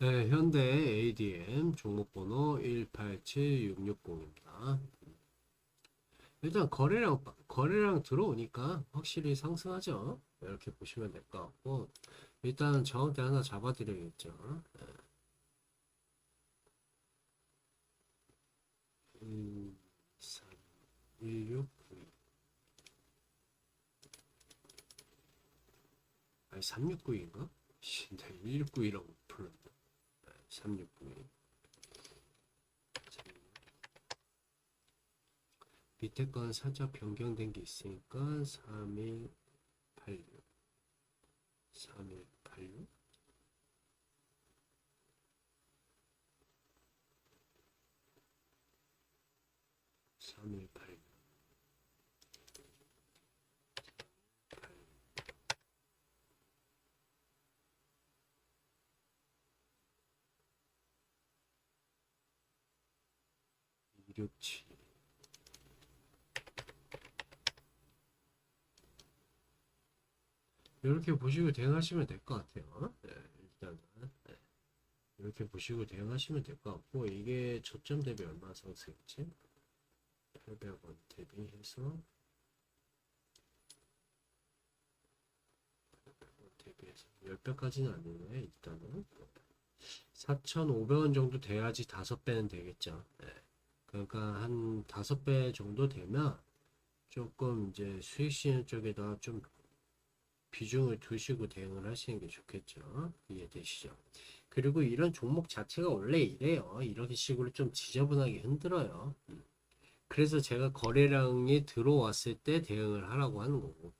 네, 현대 ADM 종목번호 187660입니다. 일단 거래량 거래량 들어오니까 확실히 상승하죠. 이렇게 보시면 될 것 같고 일단 저항대 하나 잡아드려야겠죠. 네. 음, 3, 1, 6, 9. 아니 369인가? 씨, 내가 169이라고 불렀나? 369. 밑에 건 살짝 변경된 게 있으니까 3186 3186 3186 267 이렇게 보시고 대응하시면 될 것 같아요. 네, 일단은 네. 이렇게 보시고 대응하시면 될 것 같고 이게 저점 대비 얼마 상승했지? 800원 대비해서 800원 대비해서 10배까지는 아니네 일단은 4,500원 정도 돼야지 5배는 되겠죠. 네. 그러니까 한 5배 정도 되면 조금 이제 수익 시장 쪽에다 좀 비중을 두시고 대응을 하시는 게 좋겠죠. 이해되시죠? 그리고 이런 종목 자체가 원래 이래요. 이렇게 식으로 좀 지저분하게 흔들어요. 음. 그래서 제가 거래량이 들어왔을 때 대응을 하라고 하는 거고.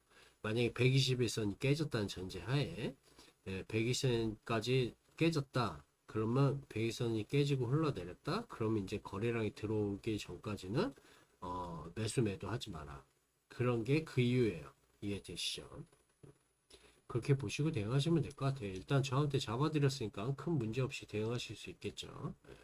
만약에 121선이 깨졌다는 전제하에 120선까지 깨졌다. 그러면 120선이 깨지고 흘러내렸다. 그러면 이제 거래량이 들어오기 전까지는 어, 매수 매도 하지 마라. 그런 게 그 이유예요. 이해되시죠? 그렇게 보시고 대응하시면 될 것 같아요. 일단 저한테 잡아드렸으니까 큰 문제 없이 대응하실 수 있겠죠. 네.